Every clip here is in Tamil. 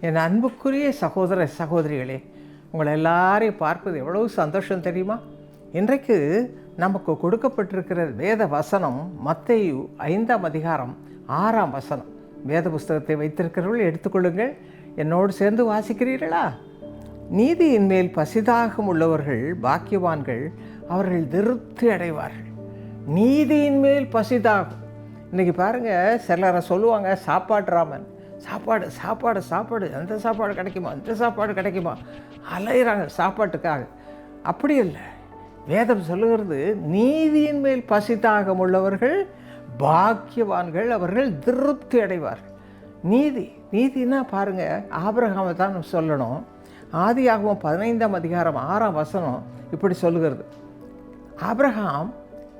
என் அன்புக்குரிய சகோதர சகோதரிகளே உங்களை எல்லாரையும் பார்ப்பது எவ்வளவு சந்தோஷம் தெரியுமா? இன்றைக்கு நமக்கு கொடுக்கப்பட்டிருக்கிற வேத வசனம் மத்தையு ஐந்தாம் அதிகாரம் ஆறாம் வசனம். வேத புஸ்தகத்தை வைத்திருக்கிறவர்கள் எடுத்துக்கொள்ளுங்கள். என்னோடு சேர்ந்து வாசிக்கிறீர்களா? நீதியின் மேல் பசிதாகம் உள்ளவர்கள் பாக்கியவான்கள் அவர்கள் திருப்தி அடைவார்கள். நீதியின் மேல் பசிதாகும். இன்றைக்கி பாருங்கள் சிலரை சொல்லுவாங்க சாப்பாடு ராமன். சாப்பாடு சாப்பாடு சாப்பாடு. அந்த சாப்பாடு கிடைக்குமா? அந்த சாப்பாடு கிடைக்குமா? அலையிறாங்க. சாப்பாட்டுக்காக. அப்படி இல்லை. வேதம் சொல்லுகிறது நீதியின் மேல் பசிதாகம் உள்ளவர்கள் பாக்கியவான்கள் அவர்கள் திருப்தி அடைவார்கள். நீதி நீதினா பாருங்கள் ஆபிரகாமை தான் சொல்லணும். ஆதியாகவும் பதினைந்தாம் அதிகாரம் ஆறாம் வசனம் இப்படி சொல்லுகிறது. ஆபிரகாம்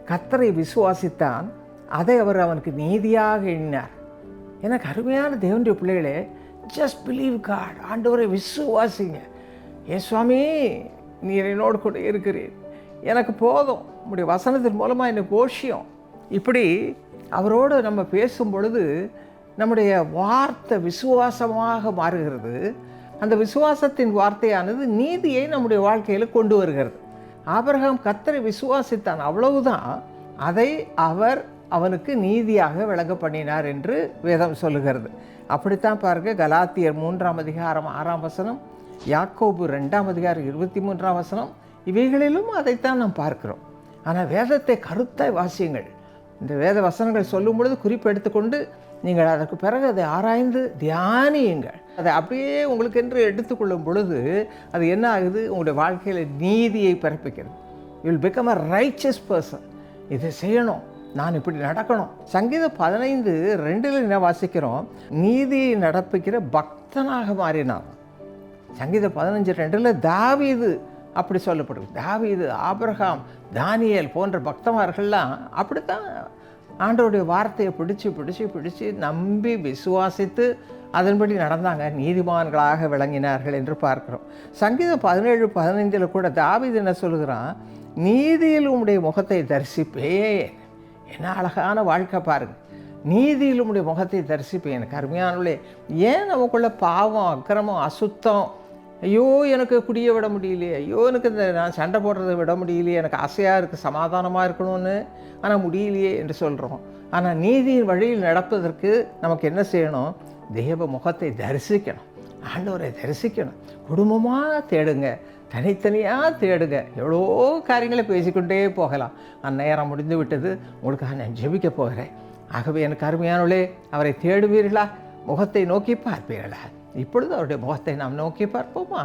கத்தரை விசுவாசித்தான் அதை அவர் அவனுக்கு நீதியாக எண்ணினார். எனக்கு அருமையான தேவனுடைய பிள்ளைகளே ஜஸ்ட் பிலீவ் காட் ஆண்டவரை விசுவாசிங்க. ஏ சுவாமி நீர் என்னோடு கூட இருக்கிறீர். எனக்கு போதும். உங்களுடைய வசனத்தின் மூலமாக எனக்கு கோஷியம். இப்படி அவரோடு நம்ம பேசும் பொழுது நம்முடைய வார்த்தை விசுவாசமாக மாறுகிறது. அந்த விசுவாசத்தின் வார்த்தையானது நீதியை நம்முடைய வாழ்க்கையில் கொண்டு வருகிறது. ஆபரகம் கத்தரை விசுவாசித்தான் அவ்வளவுதான். அதை அவர் அவனுக்கு நீதியாக விளங்க பண்ணினார் என்று வேதம் சொல்லுகிறது. அப்படித்தான் பாருங்க கலாத்தியர் மூன்றாம் அதிகாரம் ஆறாம் வசனம் யாக்கோபு ரெண்டாம் அதிகாரம் இருபத்தி மூன்றாம் வசனம் இவைகளிலும் அதைத்தான் நாம் பார்க்கிறோம். ஆனால் வேதத்தை கருத்தாய் வாசியுங்கள். இந்த வேத வசனங்கள் சொல்லும் பொழுது குறிப்பு எடுத்துக்கொண்டு நீங்கள் அதற்கு பிறகு அதை ஆராய்ந்து தியானியுங்கள். அதை அப்படியே உங்களுக்கு என்று எடுத்துக்கொள்ளும் பொழுது அது என்ன ஆகுது? உங்களுடைய வாழ்க்கையில் நீதியை பிறப்பிக்கிறது. Will become a righteous person இதை செய்யணும். நான் இப்படி நடக்கணும். சங்கீதம் பதினைந்து ரெண்டில் என்ன வாசிக்கிறோம்? நீதியை நடப்பிக்கிற பக்தனாக மாறினான். சங்கீதம் பதினஞ்சு ரெண்டில் தாவீது அப்படி சொல்லப்படுது. தாவீது ஆபிரகாம் தானியல் போன்ற பக்தமார்கள்லாம் அப்படித்தான் ஆண்டோடைய வார்த்தையை பிடிச்சு பிடிச்சு பிடிச்சு நம்பி விசுவாசித்து அதன்படி நடந்தாங்க. நீதிமான்களாக விளங்கினார்கள் என்று பார்க்கிறோம். சங்கீதம் பதினேழு பதினைந்தில் கூட தாவீது என்ன சொல்லுகிறான்? நீதியில் உம்முடைய முகத்தை தரிசிப்பேன். என்ன அழகான வாழ்க்கை பாருங்கள் நீதியில் உடைய முகத்தை தரிசிப்பேன். எனக்கு அருமையானவளே ஏன் நமக்குள்ள பாவம் அக்கிரமம் அசுத்தம்? ஐயோ எனக்கு குடிய விட முடியலையே. ஐயோ எனக்கு இந்த நான் சண்டை போடுறதை விட முடியலையே. எனக்கு ஆசையாக இருக்குது சமாதானமாக இருக்கணும்னு. ஆனால் முடியலையே என்று சொல்கிறோம் ஆனால் நீதியின் வழியில் நடப்பதற்கு நமக்கு என்ன செய்யணும்? தேவ முகத்தை தரிசிக்கணும். ஆண்டவரை தரிசிக்கணும். குடும்பமாக தேடுங்க. தனித்தனியாக தேடுங்க. எவ்வளோ காரியங்களை பேசிக்கொண்டே போகலாம். அந்நேரம் முடிந்து விட்டது. உங்களுக்காக நான் ஜெபிக்க போகிறேன். ஆகவே எனக்கு அருமையானவளே அவரை தேடுவீர்களா? முகத்தை நோக்கி பார்ப்பீர்களா? இப்பொழுது அவருடைய முகத்தை நாம் நோக்கி பார்ப்போமா?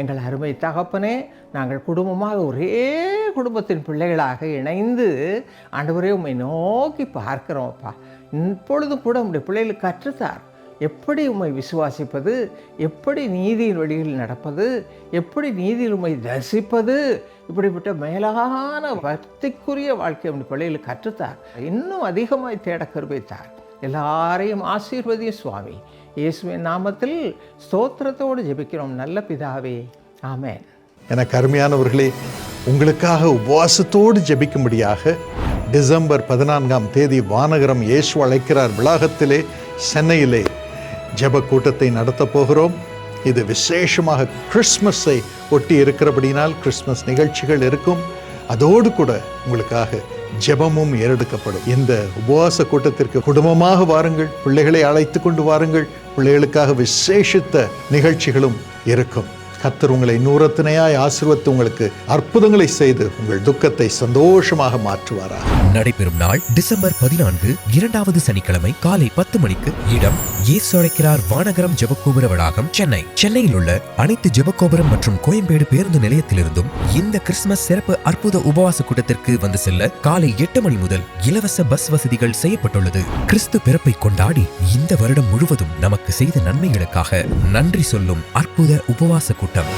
எங்கள் அருமை தகப்பனே நாங்கள் குடும்பமாக ஒரே குடும்பத்தின் பிள்ளைகளாக இணைந்து ஆண்டவரே உம்மை நோக்கி பார்க்கிறோம்ப்பா இப்பொழுதும் கூட உங்களுடைய பிள்ளைகளுக்கு கற்றுத்தார். எப்படி உம்மை விசுவாசிப்பது? எப்படி நீதியின் வழியில் நடப்பது? எப்படி நீதியில் உண்மை தரிசிப்பது? இப்படிப்பட்ட மேலான பக்திக்குரிய வாழ்க்கை உடைய பிள்ளைகளுக்கு கற்றுத்தார். இன்னும் அதிகமாய் தேட கருவைத்தார் எல்லாரையும் ஆசீர்வதிய சுவாமி. இயேசுவின் நாமத்தில் ஸ்தோத்திரத்தோடு ஜெபிக்கிறோம். நல்ல பிதாவே. ஆமேன். எனக்கு அருமையானவர்களே உங்களுக்காக உபவாசத்தோடு ஜெபிக்கும்படியாக டிசம்பர் பதினான்காம் தேதி வானகரம் இயேசு அழைக்கிறார். விளாகத்திலே சென்னையிலே ஜெப கூட்டத்தை நடத்தப் போகிறோம். இது விசேஷமாக கிறிஸ்மஸை ஒட்டி இருக்கிறபடினால் கிறிஸ்மஸ் நிகழ்ச்சிகள் இருக்கும். அதோடு கூட உங்களுக்காக ஜெபமும் ஏறெடுக்கப்படும். இந்த உபவாச கூட்டத்திற்கு குடும்பமாக வாருங்கள். பிள்ளைகளை அழைத்து கொண்டு வாருங்கள். பிள்ளைகளுக்காக விசேஷித்த நிகழ்ச்சிகளும் இருக்கும். கத்தர் உங்களை நூறத்தினையாய் ஆசிர்வத்து உங்களுக்கு அற்புதங்களை செய்து உங்கள் துக்கத்தை சந்தோஷமாக மாற்றுவாராக. நடைபெறும் நாள் டிசம்பர் பதினான்கு இரண்டாவது சனிக்கிழமை காலை பத்து மணிக்கு இடம் இயேசு அழைக்கிறார் வானகரம் ஜெபக்கோபுர வளாகம் சென்னை. சென்னையில் உள்ள அனைத்து ஜெபக்கோபுரம் மற்றும் கோயம்பேடு பேருந்து நிலையத்திலிருந்தும் இந்த கிறிஸ்துமஸ் சிறப்பு அற்புத உபவாச கூட்டத்திற்கு வந்து செல்ல காலை எட்டு மணி முதல் இலவச பஸ் வசதிகள் செய்யப்பட்டுள்ளது. கிறிஸ்து பிறப்பை கொண்டாடி இந்த வருடம் முழுவதும் நமக்கு செய்த நன்மைகளுக்காக நன்றி சொல்லும் அற்புத உபவாச கூட்டம்.